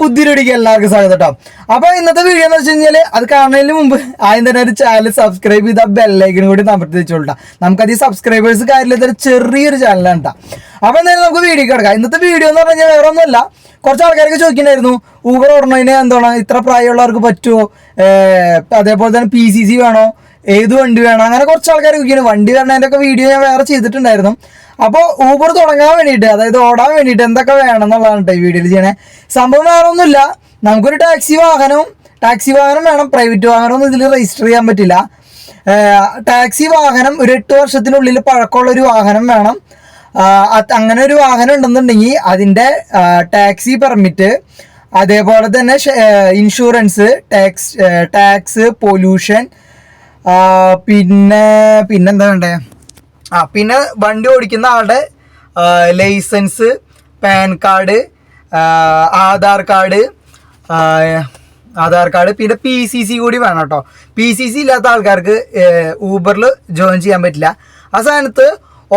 പുതിയൊരുടിക്ക് എല്ലാവർക്കും സ്വാഗതം കേട്ടോ. അപ്പൊ ഇന്നത്തെ വീഡിയോ എന്ന് വെച്ച് കഴിഞ്ഞാൽ അത് കാണുന്നതിന് മുമ്പ് ആദ്യം തന്നെ ഒരു ചാനൽ സബ്സ്ക്രൈബ് ചെയ്ത ബെല്ലൈക്കനും കൂടി അമർത്തി വെച്ചോളൂ നമുക്കത് ഈ സബ്സ്ക്രൈബേഴ്സ് കാര്യത്തിൽ ചെറിയൊരു ചാനലാണ് കേട്ടോ അപ്പൊ എന്തായാലും നമുക്ക് വീഡിയോ കിടക്കാം ഇന്നത്തെ വീഡിയോ എന്ന് പറഞ്ഞാൽ വേറെ ഒന്നുമല്ല. കുറച്ച് ആൾക്കാരൊക്കെ ചോദിക്കണ്ടായിരുന്നു ഊബർ ഓടണതിന് എന്താണ്? ഇത്ര പ്രായമുള്ളവർക്ക് പറ്റുമോ? അതേപോലെ തന്നെ പി സി സി വേണോ? ഏത് വണ്ടി വേണം? അങ്ങനെ കുറച്ച് ആൾക്കാർ ചോദിക്കുന്നു. വണ്ടി വരണതിന്റെ ഒക്കെ വീഡിയോ ഞാൻ വേറെ ചെയ്തിട്ടുണ്ടായിരുന്നു. അപ്പോൾ ഊബർ തുടങ്ങാൻ വേണ്ടിയിട്ട് അതായത് ഓടാൻ വേണ്ടിയിട്ട് എന്തൊക്കെ വേണം എന്നുള്ളതാണ് ഈ വീഡിയോയിൽ ചെയ്യണേ. സംഭവം വേറെ ഒന്നുമില്ല. നമുക്കൊരു ടാക്സി വാഹനവും ടാക്സി വാഹനം വേണം. പ്രൈവറ്റ് വാഹനം ഒന്നും ഇതിൽ രജിസ്റ്റർ ചെയ്യാൻ പറ്റില്ല. ടാക്സി വാഹനം ഒരു എട്ട് വർഷത്തിനുള്ളിൽ പഴക്കമുള്ള ഒരു വാഹനം വേണം. അങ്ങനെ ഒരു വാഹനം ഉണ്ടെന്നുണ്ടെങ്കിൽ അതിന്റെ ടാക്സി പെർമിറ്റ് അതേപോലെ തന്നെ ഇൻഷുറൻസ് ടാക്സ് ടാക്സ് പൊല്യൂഷൻ പിന്നെ പിന്നെന്താ വേണ്ടേ? ആ പിന്നെ വണ്ടി ഓടിക്കുന്ന ആളുടെ license PAN card Aadhaar card Aadhaar card പിന്നെ പി സി സി കൂടി വേണം കേട്ടോ. പി സി സി ഇല്ലാത്ത ആൾക്കാർക്ക് ഊബറിൽ ജോയിൻ ചെയ്യാൻ പറ്റില്ല. ആ സ്ഥാനത്ത്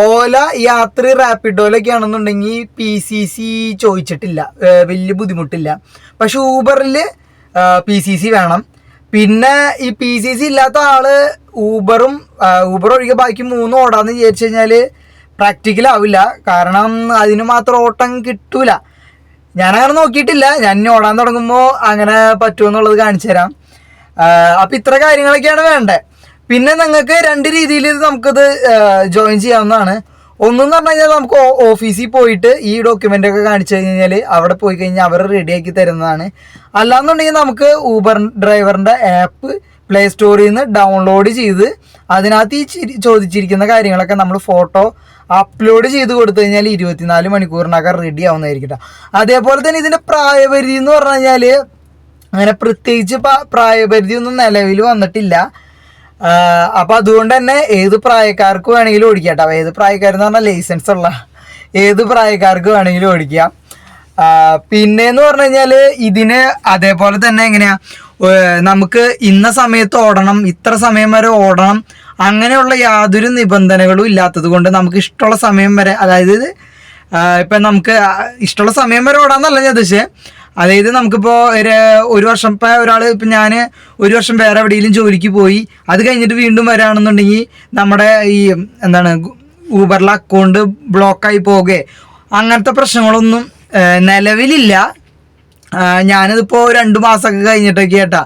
ഓല യാത്രി റാപ്പിഡോയിലൊക്കെ ആണെന്നുണ്ടെങ്കിൽ പി സി സി ചോദിച്ചിട്ടില്ല വലിയ ബുദ്ധിമുട്ടില്ല. പക്ഷെ ഊബറിൽ പി സി സി വേണം. പിന്നെ ഈ പി സി സി ഇല്ലാത്ത ആൾ ഊബറും ഊബർ ഒഴികെ ബാക്കി മൂന്നും ഓടാന്ന് വിചാരിച്ചു കഴിഞ്ഞാൽ പ്രാക്ടിക്കൽ ആവില്ല. കാരണം അതിന് മാത്രം ഓട്ടം കിട്ടൂല. ഞാനങ്ങനെ നോക്കിയിട്ടില്ല. ഞാൻ ഇനി ഓടാൻ തുടങ്ങുമ്പോൾ അങ്ങനെ പറ്റുമെന്നുള്ളത് കാണിച്ചു തരാം അപ്പം ഇത്ര കാര്യങ്ങളൊക്കെയാണ് വേണ്ടത്. പിന്നെ നിങ്ങൾക്ക് രണ്ട് രീതിയിൽ നമുക്കിത് ജോയിൻ ചെയ്യാവുന്നതാണ്. ഒന്നെന്ന് പറഞ്ഞു കഴിഞ്ഞാൽ നമുക്ക് ഓഫീസിൽ പോയിട്ട് ഈ ഡോക്യുമെന്റ് ഒക്കെ കാണിച്ചു കഴിഞ്ഞാൽ അവിടെ പോയി കഴിഞ്ഞാൽ അവർ റെഡിയാക്കി തരുന്നതാണ്. അല്ലാന്നുണ്ടെങ്കിൽ നമുക്ക് ഊബർ ഡ്രൈവറിന്റെ ആപ്പ് പ്ലേ സ്റ്റോറിൽ നിന്ന് ഡൗൺലോഡ് ചെയ്ത് അതിനകത്ത് ഈ ചിരി- ചോദിച്ചിരിക്കുന്ന കാര്യങ്ങളൊക്കെ നമ്മൾ ഫോട്ടോ അപ്ലോഡ് ചെയ്ത് കൊടുത്തു കഴിഞ്ഞാൽ ഇരുപത്തിനാല് മണിക്കൂറിനകം റെഡി ആവുന്നതായിരിക്കും. അതേപോലെ തന്നെ ഇതിന്റെ പ്രായപരിധി എന്ന് പറഞ്ഞു കഴിഞ്ഞാൽ അങ്ങനെ പ്രത്യേകിച്ച് പ്രായപരിധി ഒന്നും നിലവിൽ വന്നിട്ടില്ല. അപ്പൊ അതുകൊണ്ട് തന്നെ ഏത് പ്രായക്കാർക്ക് വേണമെങ്കിലും ഓടിക്കാം കേട്ടോ. ഏത് പ്രായക്കാരെന്ന് പറഞ്ഞാൽ ലൈസൻസ് ഉള്ള ഏത് പ്രായക്കാർക്ക് വേണമെങ്കിലും ഓടിക്കാം. പിന്നെ എന്ന് പറഞ്ഞു കഴിഞ്ഞാൽ ഇതിന് അതേപോലെ തന്നെ എങ്ങനെയാ നമുക്ക് ഇന്ന സമയത്ത് ഓടണം ഇത്ര സമയം വരെ ഓടണം അങ്ങനെയുള്ള യാതൊരു നിബന്ധനകളും ഇല്ലാത്തത് കൊണ്ട് നമുക്ക് ഇഷ്ടമുള്ള സമയം വരെ അതായത് ഇപ്പം നമുക്ക് ഇഷ്ടമുള്ള സമയം വരെ ഓടാന്നല്ല ഞാൻ ഉദ്ദേശിച്ചത് അതായത് നമുക്കിപ്പോൾ ഒരു ഒരു വർഷം ഇപ്പം ഒരാൾ ഇപ്പം ഞാൻ ഒരു വർഷം വേറെ എവിടെയെങ്കിലും ജോലിക്ക് പോയി അത് കഴിഞ്ഞിട്ട് വീണ്ടും വരാണെന്നുണ്ടെങ്കിൽ നമ്മുടെ ഈ എന്താണ് ഊബറിലെ അക്കൗണ്ട് ബ്ലോക്കായി പോകെ. അങ്ങനത്തെ പ്രശ്നങ്ങളൊന്നും നിലവിലില്ല. ഞാനിതിപ്പോൾ രണ്ട് മാസമൊക്കെ കഴിഞ്ഞിട്ടൊക്കെ കേട്ടാ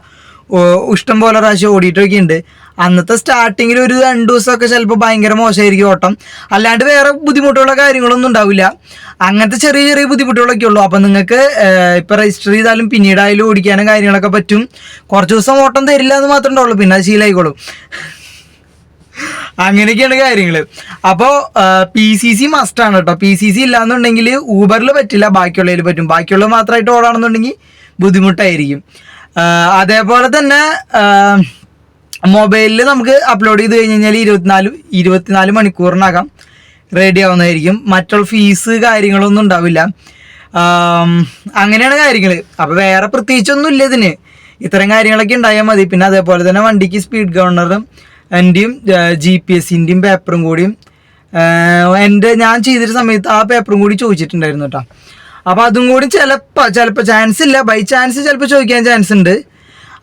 ഇഷ്ടം പോലെ പ്രാവശ്യം ഓടിയിട്ടൊക്കെ ഉണ്ട് അന്നത്തെ സ്റ്റാർട്ടിങ്ങിൽ ഒരു രണ്ടു ദിവസമൊക്കെ ചിലപ്പോൾ ഭയങ്കര മോശമായിരിക്കും ഓട്ടം. അല്ലാണ്ട് വേറെ ബുദ്ധിമുട്ടുള്ള കാര്യങ്ങളൊന്നും ഉണ്ടാവില്ല. അങ്ങനത്തെ ചെറിയ ചെറിയ ബുദ്ധിമുട്ടുകളൊക്കെ ഉള്ളൂ. അപ്പം നിങ്ങൾക്ക് ഇപ്പം രജിസ്റ്റർ ചെയ്താലും പിന്നീടായാലും ഓടിക്കാനും കാര്യങ്ങളൊക്കെ പറ്റും. കുറച്ച് ദിവസം ഓട്ടം തരില്ല എന്ന് മാത്രമേ ഉണ്ടാവുള്ളൂ. പിന്നെ അത് ശീലമായിക്കോളും അങ്ങനെയൊക്കെയാണ് കാര്യങ്ങൾ അപ്പോൾ പി സി സി മസ്റ്റാണ് കേട്ടോ പി സി സി ഇല്ലാന്നുണ്ടെങ്കിൽ ഊബറിൽ പറ്റില്ല. ബാക്കിയുള്ളതിൽ പറ്റും. ബാക്കിയുള്ളത് മാത്രമായിട്ട് ഓടാണെന്നുണ്ടെങ്കിൽ ബുദ്ധിമുട്ടായിരിക്കും. അതേപോലെ തന്നെ മൊബൈലിൽ നമുക്ക് അപ്ലോഡ് ചെയ്ത് കഴിഞ്ഞ് കഴിഞ്ഞാൽ ഇരുപത്തിനാല് ഇരുപത്തിനാല് മണിക്കൂറിനകം റെഡി ആവുന്നതായിരിക്കും. മറ്റുള്ള ഫീസ് കാര്യങ്ങളൊന്നും ഉണ്ടാവില്ല. അങ്ങനെയാണ് കാര്യങ്ങൾ അപ്പോൾ വേറെ പ്രത്യേകിച്ചൊന്നും ഇല്ല ഇതിന്. ഇത്തരം കാര്യങ്ങളൊക്കെ ഉണ്ടായാൽ മതി. പിന്നെ അതേപോലെ തന്നെ വണ്ടിക്ക് സ്പീഡ് ഗവർണറും എന്റെയും ജി പി എസിന്റെയും പേപ്പറും കൂടിയും എന്റെ ഞാൻ ചെയ്തൊരു സമയത്ത് ആ പേപ്പറും കൂടി ചോദിച്ചിട്ടുണ്ടായിരുന്നു കേട്ടോ. അപ്പോൾ അതും കൂടി ചിലപ്പോൾ ചിലപ്പോൾ ചാൻസ് ഇല്ല. ബൈ ചാൻസ് ചിലപ്പോൾ ചോദിക്കാൻ ചാൻസ് ഉണ്ട്.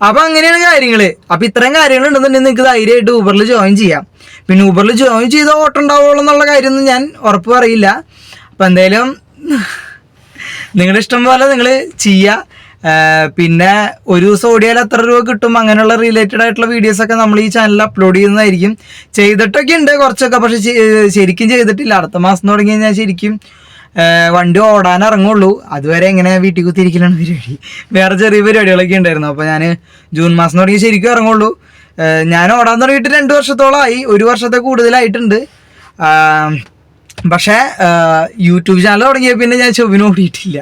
അപ്പോൾ അങ്ങനെയാണ് കാര്യങ്ങൾ അപ്പൊ ഇത്രയും കാര്യങ്ങൾ ഉണ്ടെന്നുണ്ടെങ്കിൽ നിങ്ങൾക്ക് ധൈര്യമായിട്ട് ഊബറിൽ ജോയിൻ ചെയ്യാം. പിന്നെ ഊബറിൽ ജോയിൻ ചെയ്ത ഓട്ടം ഉണ്ടാവുള്ളൂ എന്നുള്ള കാര്യമൊന്നും ഞാൻ ഉറപ്പ് പറയില്ല. അപ്പൊ എന്തായാലും നിങ്ങളുടെ ഇഷ്ടം പോലെ നിങ്ങൾ ചെയ്യുക പിന്നെ ഒരു ദിവസം ഓടിയാൽ എത്ര രൂപ കിട്ടും അങ്ങനെയുള്ള റിലേറ്റഡ് ആയിട്ടുള്ള വീഡിയോസൊക്കെ നമ്മൾ ഈ ചാനലിൽ അപ്ലോഡ് ചെയ്യുന്നതായിരിക്കും. ചെയ്തിട്ടൊക്കെ ഉണ്ട് കുറച്ചൊക്കെ പക്ഷെ ശരിക്കും ചെയ്തിട്ടില്ല. അടുത്ത മാസം തുടങ്ങി കഴിഞ്ഞാൽ ശരിക്കും വണ്ടി ഓടാൻ ഇറങ്ങുള്ളൂ. അതുവരെ എങ്ങനെ വീട്ടിൽ കുത്തിയിരിക്കലാണ് പരിപാടി. വേറെ ചെറിയ പരിപാടികളൊക്കെ ഉണ്ടായിരുന്നു. അപ്പോൾ ഞാൻ ജൂൺ മാസം തുടങ്ങി ശരിക്കും ഇറങ്ങുള്ളൂ. ഞാൻ ഓടാൻ തുടങ്ങിയിട്ട് രണ്ട് വർഷത്തോളമായി. ഒരു വർഷത്തെ കൂടുതലായിട്ടുണ്ട്. പക്ഷേ യൂട്യൂബ് ചാനൽ തുടങ്ങിയ പിന്നെ ഞാൻ ചൊവ്വിന് ഓടിയിട്ടില്ല.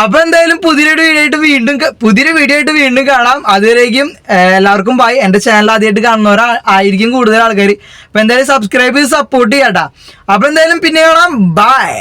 അപ്പൊ എന്തായാലും പുതിയൊരു വീഡിയോ ആയിട്ട് വീണ്ടും പുതിയൊരു വീഡിയോ ആയിട്ട് വീണ്ടും കാണാം. അതുവരേക്കും എല്ലാവർക്കും ബൈ എന്റെ ചാനൽ ആദ്യമായിട്ട് കാണുന്നവരാ ആയിരിക്കും കൂടുതൽ ആൾക്കാർ അപ്പൊ എന്തായാലും സബ്സ്ക്രൈബ് ചെയ്ത് സപ്പോർട്ട് ചെയ്യാട്ടാ. അപ്പൊ എന്തായാലും പിന്നെ കാണാം. ബൈ